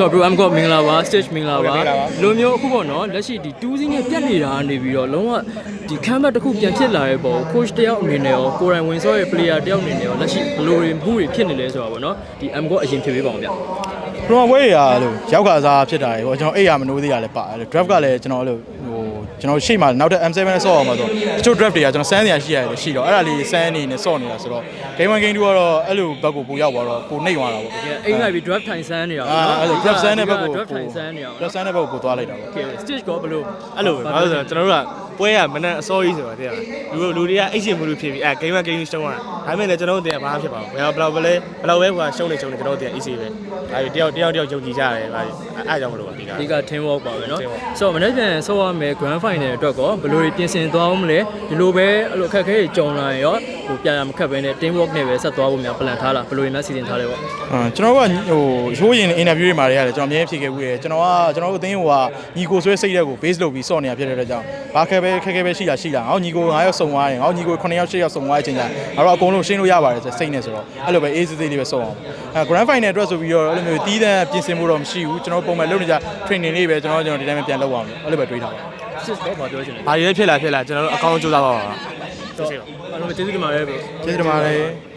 ဆိုတော့ bro am ကမင်္ဂလာပါ stage မင်္ဂလာပါဒီလိုမျိုးအခုပေါ့နော်လက်ရှိဒီ2စီးနဲ့ပြတ်နေတာကနေပြီးတော့လုံးဝဒီခမ်းဘက်တစ်ခုပြန်ဖြစ်လာတဲ့ပုံ coach တယောက်အနေနဲ့ရောကိုယ်တိုင်ဝင်ဆော့ရဲ့ player တယောက်အနေနဲ့ရောလက်ရှိဘယ်လိုတွေမှုတွေဖြစ်နေလဲဆိုတာပေါ့နော်ဒီ am ကအရင်ဖြစ်ပေးပါအောင်ဗျပရိုဝေးရလို့ရောက်ကစားဖြစ်တာရေပေါ့ကျွန်တော်အိတ်ရမနိုးသေးရလဲပါတယ် draft ကလည်းကျွန်တော်အဲ့လိုဟို ကျွန်တော်ရှေ့မှာနောက်တဲ့ M7 နဲ့ဆော့အောင်ပါဆိုတချို့ draft တွေကကျွန်တော်စမ်းစရာရှိရတယ်ရှိတော့အဲ့ဒါလေးစမ်းအနေနဲ့ဆော့နေတာဆိုတော့ game 1 game 2ကတော့အဲ့လိုဘက်ကိုပိုရောက်သွားတော့ပိုနှိမ့်သွားတာပေါ့အိမ်လိုက်ပြီး draft ထိုင်ဆန်းနေတာအာအဲ့လို draft စမ်းတဲ့ဘက်ကို draft ထိုင်ဆန်းနေတာ draft စမ်းတဲ့ဘက်ကိုပိုသွားလိုက်တာပေါ့ okay stage ကဘယ်လိုအဲ့လိုပဲဘာလို့လဲဆိုတော့ကျွန်တော်တို့က ပွဲရမနဲ့အစောကြီးဆိုတော့တဲ့လူလူတွေကအိတ်ရှင်မှုလူဖြစ်ပြီးအဲဂိမ်းမဂိမ်းရှုံးတာဒါပေမဲ့လည်းကျွန်တော်တို့တင်ဘာမှဖြစ်ပါဘူးဘယ်ဘယ်လောက်ပဲဘယ်လောက်ပဲဟိုရှုံးနေရှုံးနေကျွန်တော်တို့တင် easy ပဲအဲဒီတယောက်တယောက်တယောက်ယုံကြည်ကြရတယ်ဘာအဲအကြောင်းမလို့ပါဒီက ဒီက team work ပါပဲเนาะ team work ဆိုတော့မနေ့ပြန်ဆော့ရမယ် grand final အတွက်ကောဘယ်လိုပြင်ဆင်သွားအောင်မလဲဒီလိုပဲအဲ့လိုအခက်အခဲတွေကြုံလာရင်ရော ဟိုပြရမခက်ပဲနဲ့ team work နဲ့ပဲဆက်သွားဖို့များ plan ထားလားဘယ်လိုများစီစဉ်ထားလဲပေါ့အာကျွန်တော်ကဟိုရိုးရင် interview တွေမှာတွေရတယ်ကျွန်တော်အမြဲဖြေခဲ့ဘူးရကျွန်တော်ကကျွန်တော်တို့အသင်းဟိုကညီကိုဆွဲစိတ်တဲ့ကို base လုပ်ပြီးစော့နေတာဖြစ်တဲ့အတွက်ကြောင့်ဘာခက်ပဲခက်ခဲပဲရှိတာရှိတာငေါညီကို9ယောက်စုံသွားတယ်ငေါညီကို9ယောက်10ယောက်စုံသွားတဲ့အချိန်ကျငါတို့အကုန်လုံးရှင်းလို့ရပါတယ်ဆိုစိတ်နဲ့ဆိုတော့အဲ့လိုပဲ easy သေးလေးပဲစော့အောင်အဲ grand final အတွက်ဆိုပြီးတော့အဲ့လိုမျိုးတီးတန်းပြင်ဆင်မှုတော့မရှိဘူးကျွန်တော်ပုံမှန်လုပ်နေကြ training လေးပဲကျွန်တော်ကျွန်တော်ဒီတိုင်းပဲပြန်လုပ်အောင်အဲ့လိုပဲတွေးထားပါတယ်စစ်တော့မပြောချင်တယ်ဘာတွေဖြစ်လာဖြစ်လာကျွန်တော်တို့အကောင့်စူးစမ်းပါပါဟု တ်တော့အားလုံးကျေးဇူးတင်ပါတယ်ဘယ်ကျေးဇူးတင်ပါတယ်